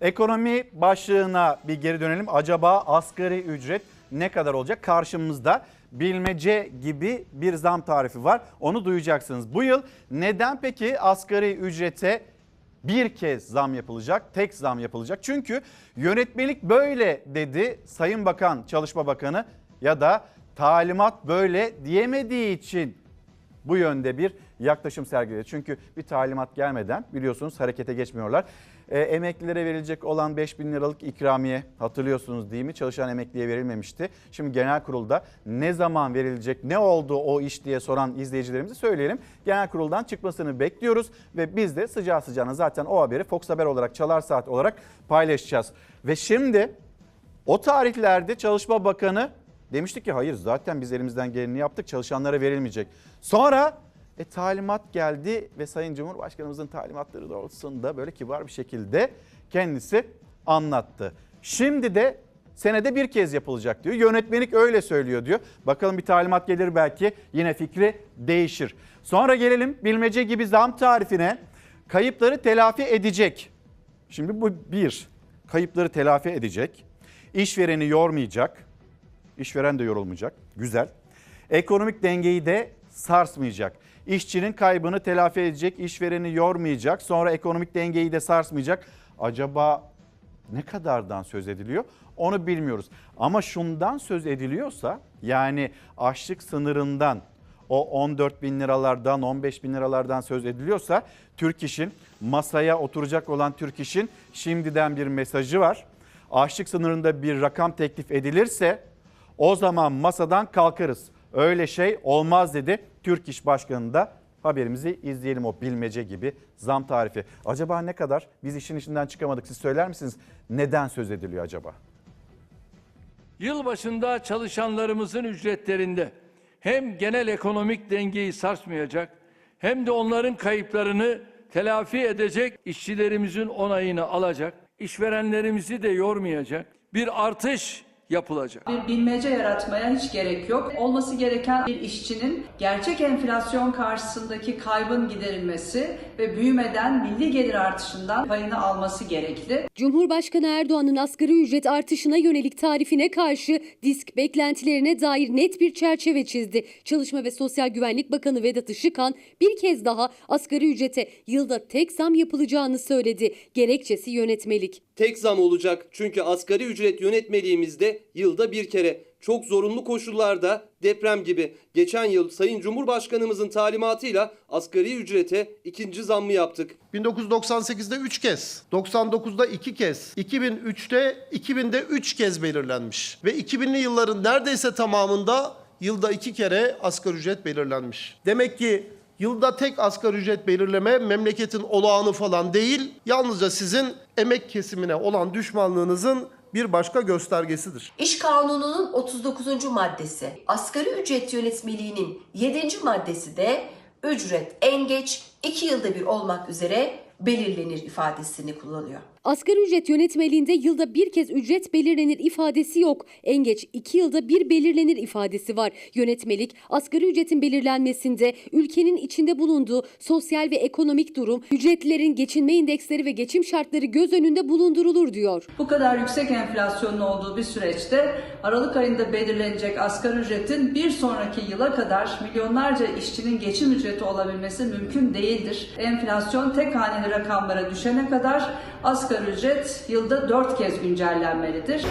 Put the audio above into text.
Ekonomi başlığına bir geri dönelim. Acaba asgari ücret ne kadar olacak? Karşımızda bilmece gibi bir zam tarifi var. Onu duyacaksınız. Bu yıl neden peki asgari ücrete bir kez zam yapılacak, tek zam yapılacak? Çünkü yönetmelik böyle dedi Sayın Bakan, Çalışma Bakanı ya da talimat böyle diyemediği için bu yönde bir yaklaşım sergiledi. Çünkü bir talimat gelmeden biliyorsunuz harekete geçmiyorlar. E, emeklilere verilecek olan 5 bin liralık ikramiye hatırlıyorsunuz değil mi? Çalışan emekliye verilmemişti. Şimdi genel kurulda ne zaman verilecek, ne oldu o iş diye soran izleyicilerimize söyleyelim. Genel kuruldan çıkmasını bekliyoruz ve biz de sıcağı sıcağına zaten o haberi Fox Haber olarak çalar saat olarak paylaşacağız. Ve şimdi o tarihlerde Çalışma Bakanı demişti ki hayır zaten biz elimizden geleni yaptık çalışanlara verilmeyecek. Sonra e, talimat geldi ve Sayın Cumhurbaşkanımızın talimatları doğrultusunda böyle kibar bir şekilde kendisi anlattı. Şimdi de senede bir kez yapılacak diyor. Yönetmelik öyle söylüyor diyor. Bakalım bir talimat gelir belki yine fikri değişir. Sonra gelelim bilmece gibi zam tarifine. Kayıpları telafi edecek. Şimdi bu bir. Kayıpları telafi edecek. İşvereni yormayacak. İşveren de yorulmayacak. Güzel. Ekonomik dengeyi de sarsmayacak. İşçinin kaybını telafi edecek, işvereni yormayacak. Sonra ekonomik dengeyi de sarsmayacak. Acaba ne kadardan söz ediliyor? Onu bilmiyoruz. Ama şundan söz ediliyorsa yani açlık sınırından o 14 bin liralardan 15 bin liralardan söz ediliyorsa Türk İş'in masaya oturacak olan Türk İş'in şimdiden bir mesajı var. Açlık sınırında bir rakam teklif edilirse o zaman masadan kalkarız. Öyle şey olmaz dedi Türk İş Başkanı da haberimizi izleyelim o bilmece gibi zam tarifi. Acaba ne kadar? Biz işin içinden çıkamadık. Siz söyler misiniz? Neden söz ediliyor acaba? Yılbaşında çalışanlarımızın ücretlerinde hem genel ekonomik dengeyi sarsmayacak hem de onların kayıplarını telafi edecek işçilerimizin onayını alacak, işverenlerimizi de yormayacak bir artış yapılacak. Bir bilmece yaratmaya hiç gerek yok. Olması gereken bir işçinin gerçek enflasyon karşısındaki kaybın giderilmesi ve büyümeden milli gelir artışından payını alması gerekli. Cumhurbaşkanı Erdoğan'ın asgari ücret artışına yönelik tarifine karşı disk beklentilerine dair net bir çerçeve çizdi. Çalışma ve Sosyal Güvenlik Bakanı Vedat Işıkhan bir kez daha asgari ücrete yılda tek zam yapılacağını söyledi. Gerekçesi yönetmelik. Tek zam olacak çünkü asgari ücret yönetmeliğimizde yılda bir kere çok zorunlu koşullarda deprem gibi geçen yıl Sayın Cumhurbaşkanımızın talimatıyla asgari ücrete ikinci zammı yaptık. 1998'de 3 kez, 99'da 2 kez, 2003'te 2000'de 3 kez belirlenmiş. Ve 2000'li yılların neredeyse tamamında yılda 2 kere asgari ücret belirlenmiş. Demek ki yılda tek asgari ücret belirleme memleketin olağanı falan değil, yalnızca sizin emek kesimine olan düşmanlığınızın bir başka göstergesidir. İş Kanunu'nun 39. maddesi, asgari ücret yönetmeliğinin 7. maddesi de ücret en geç 2 yılda bir olmak üzere belirlenir ifadesini kullanıyor. Asgari ücret yönetmeliğinde yılda bir kez ücret belirlenir ifadesi yok. En geç iki yılda bir belirlenir ifadesi var. Yönetmelik asgari ücretin belirlenmesinde ülkenin içinde bulunduğu sosyal ve ekonomik durum, ücretlilerin geçinme indeksleri ve geçim şartları göz önünde bulundurulur diyor. Bu kadar yüksek enflasyonun olduğu bir süreçte Aralık ayında belirlenecek asgari ücretin bir sonraki yıla kadar milyonlarca işçinin geçim ücreti olabilmesi mümkün değildir. Enflasyon tek haneli rakamlara düşene kadar asgari ücret yılda 4 kez güncellenmelidir.